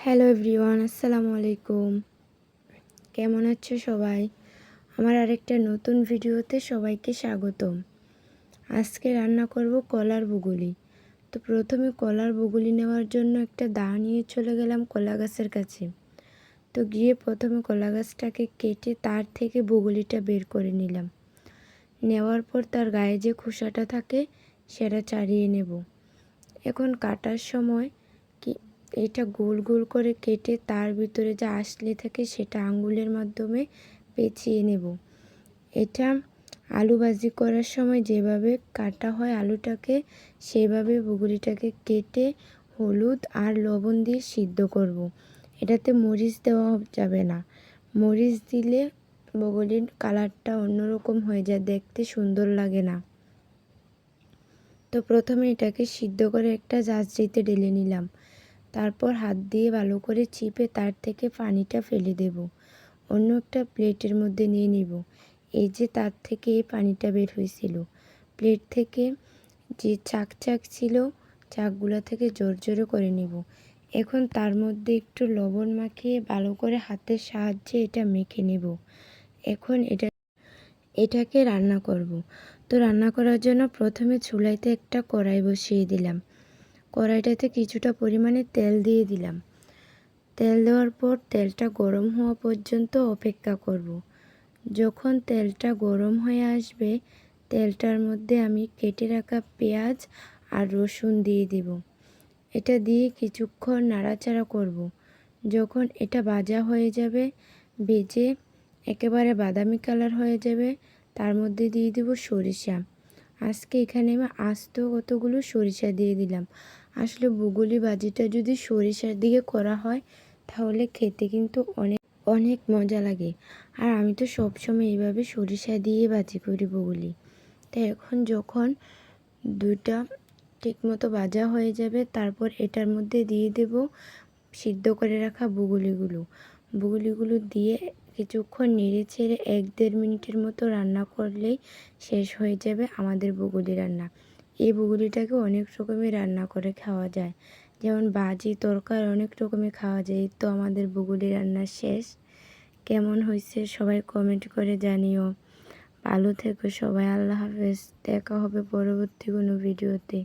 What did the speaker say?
Hello everyone আসসালামু আলাইকুম কেমন আছো সবাই? আমার আরেকটা নতুন ভিডিওতে সবাইকে স্বাগতম। আজকে রান্না করব কলার বুগুলি। তো প্রথমে কলার বুগুলি নেওয়ার জন্য একটা দা নিয়ে চলে গেলাম কলা গাছের কাছে। তো গিয়ে প্রথমে কলা গাছটাকে কেটে তার থেকে বগুলিটা বের করে নিলাম। নেওয়ার পর তার গায়ে যে খোসাটা থাকে, সেটা চাড়িয়ে নেব। এখন কাটার সময় এটা গোল গোল করে কেটে তার ভিতরে যে আসলে থাকে সেটা আঙ্গুলের মাধ্যমে পেঁচিয়ে নেব। এটা আলু ভাজি করার সময় যেভাবে কাটা হয় আলুটাকে, সেভাবে বগুলিটাকে কেটে হলুদ আর লবণ দিয়ে সিদ্ধ করব। এটাতে মরিচ দেওয়া যাবে না। মরিচ দিলে বগলির কালারটা অন্যরকম হয়ে যায়, দেখতে সুন্দর লাগে না। তো প্রথমে এটাকে সিদ্ধ করে একটা জাজরিতে ঢেলে নিলাম। তারপর হাত দিয়ে ভালো করে চিপে তার থেকে পানিটা ফেলে দেব। অন্য একটা প্লেটের মধ্যে নিয়ে নিব। এই যে তার থেকে এই পানিটা বের হয়েছিল। প্লেট থেকে যে চাক চাক ছিল, চাকগুলো থেকে জোর জোরে করে নেব। এখন তার মধ্যে একটু লবণ মাখিয়ে ভালো করে হাতের সাহায্যে এটা মেখে নেব। এখন এটা, এটাকে রান্না করব। তো রান্না করার জন্য প্রথমে চুলাইতে একটা কড়াই বসিয়ে দিলাম। কড়াইটাতে কিছুটা পরিমাণে তেল দিয়ে দিলাম তেল দেওয়ার পর তেলটা গরম হওয়া পর্যন্ত অপেক্ষা করব। যখন তেলটা গরম হয়ে আসবে, তেলটার মধ্যে আমি কেটে রাখা পেঁয়াজ আর রসুন দিয়ে দেব এটা দিয়ে কিছুক্ষণ নাড়াচাড়া করব। যখন এটা ভাজা হয়ে যাবে, ভেজে একেবারে বাদামি কালার হয়ে যাবে, তার মধ্যে দিয়ে দেব সরিষা আজকে এখানে আমি আস্ত কতগুলো সরিষা দিয়ে দিলাম আসলে বুগুলি ভাজিটা যদি সরিষার দিকে করা হয়, তাহলে খেতে কিন্তু অনেক অনেক মজা লাগে। আর আমি তো সবসময় এইভাবে সরিষা দিয়ে ভাজি করি বুগুলি। তাই এখন যখন দুটা ঠিকমতো ভাজা হয়ে যাবে, তারপর এটার মধ্যে দিয়ে দেব সিদ্ধ করে রাখা বুগুলিগুলো। বুগুলিগুলো দিয়ে কিছুক্ষণ নেড়ে ছেড়ে এক দেড় মিনিটের মতো রান্না করলেই শেষ হয়ে যাবে আমাদের বগুলি রান্না। এই বগুলিটাকে অনেক রকমের রান্না করে খাওয়া যায়। যেমন বাজি, তরকার অনেক রকমের খাওয়া যায়। তো আমাদের বগুলি রান্না শেষ। কেমন হয়েছে সবাই কমেন্ট করে জানিও। ভালো থেকো সবাই, আল্লাহ হাফেজ। দেখা হবে পরবর্তী কোনো ভিডিওতে